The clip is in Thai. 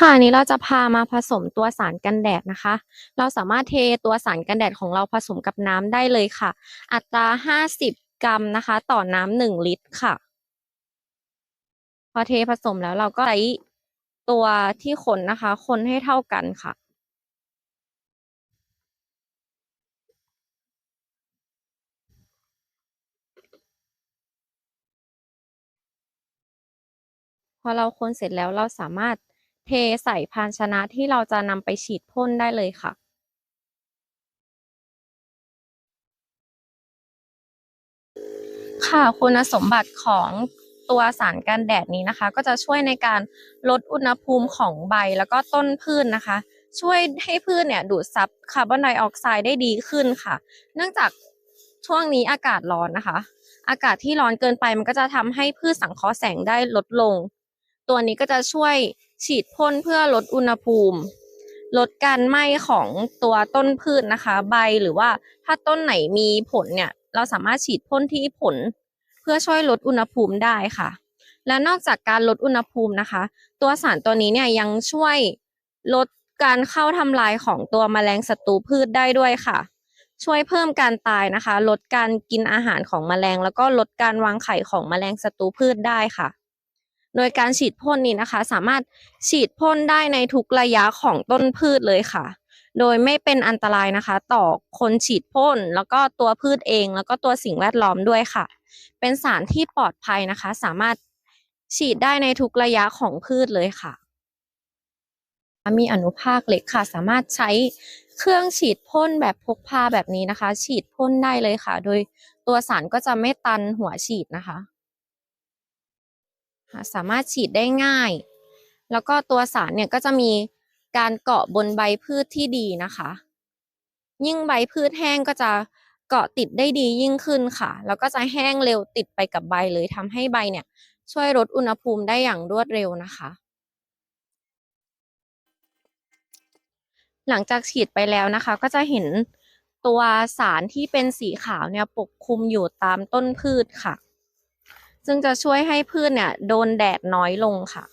ค่ะอันนี้เราจะพามาผสมตัวสารกันแดดนะคะ เราสามารถเทตัวสารกันแดดของเราผสมกับน้ำได้เลยค่ะ อัตรา 50 กรัมนะคะ ต่อน้ำ1ลิตรค่ะ พอเทผสมแล้วเราก็ใช้ตัวที่คนนะคะ คนให้เท่ากันค่ะพอเราคนเสร็จแล้วเราสามารถ เทใส่ภาชนะที่เราจะนำไปฉีดพ่นได้เลยค่ะ ค่ะคุณสมบัติของตัวสารกันแดดนี้นะคะ ก็จะช่วยในการลดอุณหภูมิของใบแล้วก็ต้นพืชนนะคะ ช่วยให้พืชเนี่ยดูดซับคาร์บอนไดออกไซด์ได้ดีขึ้นค่ะ เนื่องจากช่วงนี้อากาศร้อนนะคะ อากาศที่ร้อนเกินไปมันก็จะทำให้พืชสังเคราะห์แสงได้ลดลง ตัวนี้ก็จะช่วย ฉีดพ่นเพื่อลดอุณหภูมิ ลดการไหม้ของตัวต้นพืชนะคะ ใบหรือว่าถ้าต้นไหนมีผลเนี่ย เราสามารถฉีดพ่นที่ผล เพื่อช่วยลดอุณหภูมิได้ค่ะ และนอกจากการลดอุณหภูมินะคะ ตัวสารตัวนี้เนี่ยยังช่วยลดการเข้าทำลายของตัวแมลงศัตรูพืชได้ด้วยค่ะ ช่วยเพิ่มการตายนะคะ ลดการกินอาหารของแมลง แล้วก็ลดการวางไข่ของแมลงศัตรูพืชได้ค่ะ โดยการฉีดพ่นนี้นะคะ สามารถฉีดพ่นได้ในทุกระยะของต้นพืชเลยค่ะ โดยไม่เป็นอันตรายนะคะ ต่อคนฉีดพ่นแล้วก็ตัวพืชเอง แล้วก็ตัวสิ่งแวดล้อมด้วยค่ะ เป็นสารที่ปลอดภัยนะคะ สามารถฉีดได้ในทุกระยะของพืชเลยค่ะ มีอนุภาคเล็กค่ะ สามารถใช้เครื่องฉีดพ่นแบบพกพาแบบนี้นะคะ ฉีดพ่นได้เลยค่ะ โดยตัวสารก็จะไม่ตันหัวฉีดนะคะ สามารถฉีดได้ง่าย แล้วก็ตัวสารเนี่ยก็จะมีการเกาะบนใบพืชที่ดีนะคะ ยิ่งใบพืชแห้งก็จะเกาะติดได้ดียิ่งขึ้นค่ะ แล้วก็จะแห้งเร็วติดไปกับใบเลยทำให้ใบเนี่ย ช่วยลดอุณหภูมิได้อย่างรวดเร็วนะคะ หลังจากฉีดไปแล้วนะคะ ก็จะเห็นตัวสารที่เป็นสีขาวเนี่ยปกคลุมอยู่ตามต้นพืชค่ะ ซึ่งจะช่วยให้พืชเนี่ยโดนแดดน้อยลงค่ะ